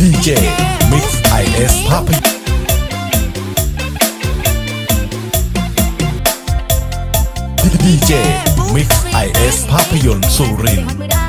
ดีเจมิกซ์ไอเอสภาพดีเจมิกซ์ไอเอสภาพยนตร์สุรินทร์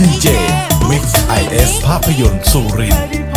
DJ Mix IS ภาพยนตร์สุรินทร์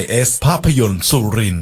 IS ภาพยนตร์สุริน